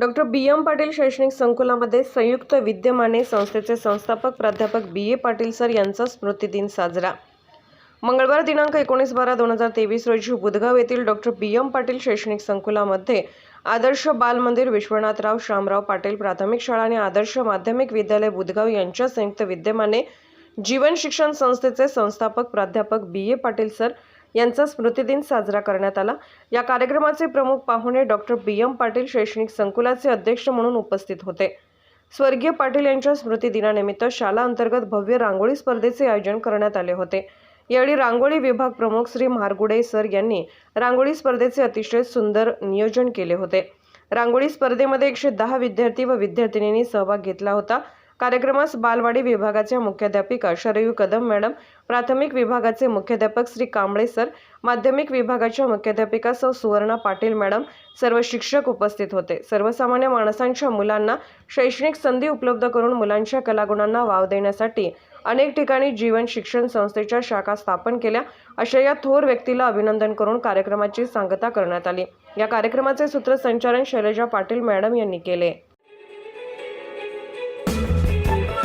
Doctor बी M Patil शैक्षणिक संकुलामध्ये संयुक्त विद्यमाने संस्थेचे संस्थापक प्राध्यापक बी ए पाटील सर यांचा स्मृतिदिन साजरा. मंगळवार दिनांक एकोणीस बारा दोन हजार तेवीस रोजी बुधगाव येथील डॉक्टर बी एम पाटील शैक्षणिक संकुलामध्ये आदर्श बाल मंदिर विश्वनाथराव श्यामराव पाटील प्राथमिक शाळा आणि आदर्श माध्यमिक विद्यालय बुधगाव यांच्या संयुक्त विद्यमाने जीवन शिक्षण संस्थेचे संस्थापक प्राध्यापक बी ए पाटील सर यांचा स्मृतिदिन साजरा करण्यात आला. या कार्यक्रमाचे प्रमुख पाहुणे डॉक्टर बी. एम. पाटील शैक्षणिक संकुलाचे अध्यक्ष म्हणून उपस्थित होते. स्वर्गीय पाटील यांच्या स्मृतिदिनानिमित्त शाला अंतर्गत भव्य रांगोळी स्पर्धेचे आयोजन करण्यात आले होते. यावेळी रांगोळी विभाग प्रमुख श्री म्हारगुडे सर यांनी रांगोळी स्पर्धेचे अतिशय सुंदर नियोजन केले होते. रांगोळी स्पर्धेमध्ये एकशे दहा विद्यार्थी व विद्यार्थिनींनी सहभाग घेतला होता. कार्यक्रमास बालवाडी विभागाच्या मुख्याध्यापिका शरयू कदम मॅडम प्राथमिक विभागाचे मुख्याध्यापक श्री कांबळे सर माध्यमिक विभागाच्या मुख्याध्यापिका सौ सुवर्णा पाटील मॅडम सर्व शिक्षक उपस्थित होते. सर्वसामान्य माणसांच्या मुलांना शैक्षणिक संधी उपलब्ध करून मुलांच्या कलागुणांना वाव देण्यासाठी अनेक ठिकाणी जीवन शिक्षण संस्थेच्या शाखा स्थापन केल्या. अशा या थोर व्यक्तीला अभिनंदन करून कार्यक्रमाची सांगता करण्यात आली. या कार्यक्रमाचे सूत्रसंचालन शैलजा पाटील मॅडम यांनी केले.